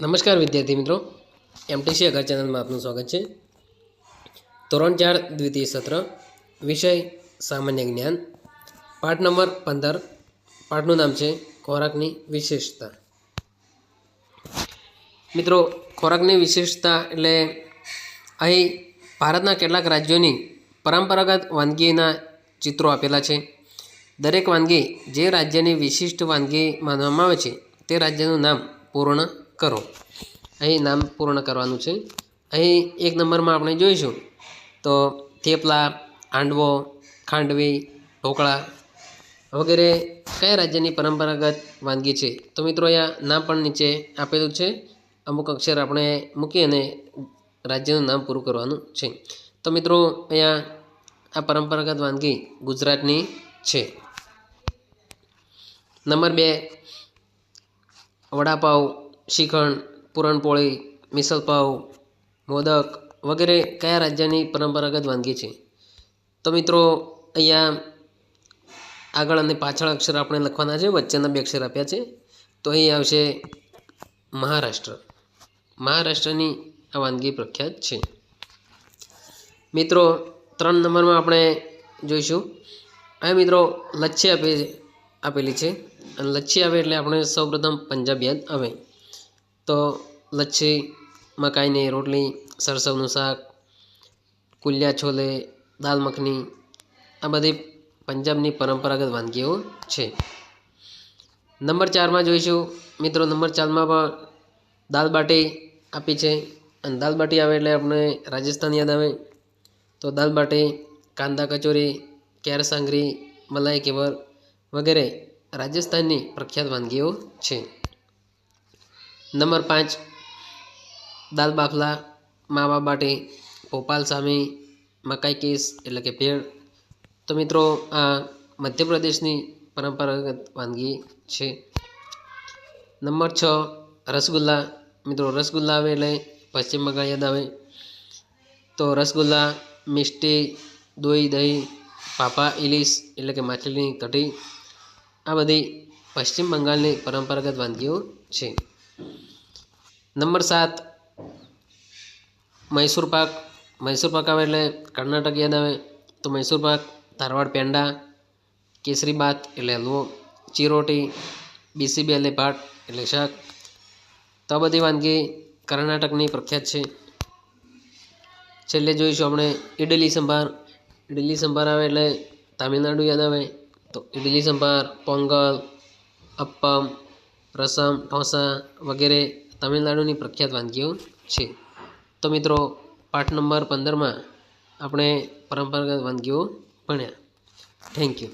નમસ્કાર વિદ્યાર્થી મિત્રો. એમટીસી અગર ચેનલમાં આપનું સ્વાગત છે. ધોરણ ચાર, દ્વિતીય સત્ર, વિષય સામાન્ય જ્ઞાન. પાઠ નંબર પંદર. પાઠનું નામ છે ખોરાકની વિશેષતા. મિત્રો, ખોરાકની વિશેષતા એટલે અહીં ભારતના કેટલાક રાજ્યોની પરંપરાગત વાનગીના ચિત્રો આપેલા છે. દરેક વાનગી જે રાજ્યની વિશિષ્ટ વાનગી માનવામાં આવે છે, તે રાજ્યનું નામ પૂર્ણ કરો. અહીં નામ પૂર્ણ કરવાનું છે. અહીં એક નંબરમાં આપણે જોઈશું તો થેપલા હાંડવો ખાંડવી, ઢોકળા વગેરે કયા રાજ્યની પરંપરાગત વાનગી છે? તો મિત્રો અહીંયા નામ પણ નીચે આપેલું છે. અમુક અક્ષર આપણે મૂકી અને રાજ્યનું નામ પૂરું કરવાનું છે. તો મિત્રો અહીંયા આ પરંપરાગત વાનગી ગુજરાતની છે. નંબર બે, વડાપાવ શ્રીખંડ પૂરણપોળી પાવ મોદક વગેરે કયા રાજ્યની પરંપરાગત વાનગી છે? તો મિત્રો, અહીંયા આગળ અને પાછળ અક્ષર આપણે લખવાના છે, વચ્ચેના બે અક્ષર આપ્યા છે. તો અહીં આવશે મહારાષ્ટ્ર. મહારાષ્ટ્રની આ વાનગી પ્રખ્યાત છે. મિત્રો, ત્રણ નંબરમાં આપણે જોઈશું. આ મિત્રો, લચ્છી આપે આપેલી છે. અને લચ્છી આવે એટલે આપણે સૌપ્રથમ પંજાબ યાદ આવે. તો લચ્છી, મકાઈની રોટલી, સરસવનું શાક, કુલિયા છોલે, દાલ મખની, આ બધી પંજાબની પરંપરાગત વાનગીઓ છે. નંબર ચારમાં જોઈશું. મિત્રો, નંબર ચારમાં પણ દાલ બાટી આપી છે. અને દાલ બાટી આવે એટલે આપણે રાજસ્થાન યાદ આવે. તો દાલ બાટી, કાંદા કચોરી, કેર સાંગરી, મલાઈ કેવર વગેરે રાજસ્થાનની પ્રખ્યાત વાનગીઓ છે. નંબર પાંચ, દાલ બાફલા માવા બાટી ભોપાલ સામી મકાઈ કેસ એટલે કે ભેળ. તો મિત્રો, આ મધ્યપ્રદેશની પરંપરાગત વાનગી છે. નંબર છ, રસગુલ્લા. મિત્રો, રસગુલ્લા આવે એટલે પશ્ચિમ બંગાળ યાદ આવે. તો રસગુલ્લા, મિષ્ટી, દોઈ, દહીં, પાપા ઇલીસ એટલે કે માછલીની કઢી. આ બધી પશ્ચિમ બંગાળની પરંપરાગત વાનગીઓ છે. નંબર સાત, મૈસૂર પાક. મૈસૂર પાક આવે એટલે કર્ણાટક યાદ આવે તો મૈસૂર પાક, ધારવાડ પેંડા કેસરી બાત એટલે હલવો, ચીરોટી, બીસીબી એટલે ભાટ એટલે શાક. તો આ બધી વાનગી કર્ણાટકની પ્રખ્યાત છે. છેલ્લે જોઈશું આપણે ઇડલી સંભાર. ઇડલી સંભાર આવે એટલે તામિલનાડુ યાદ આવે તો ઇડલી સંભાર, પોંગલ, અપ્પમ, રસમ, ઢોસા વગેરે તમિલનાડુની પ્રખ્યાત વાનગીઓ છે. તો મિત્રો, પાઠ નંબર પંદરમાં આપણે પરંપરાગત વાનગીઓ ભણ્યા. Thank you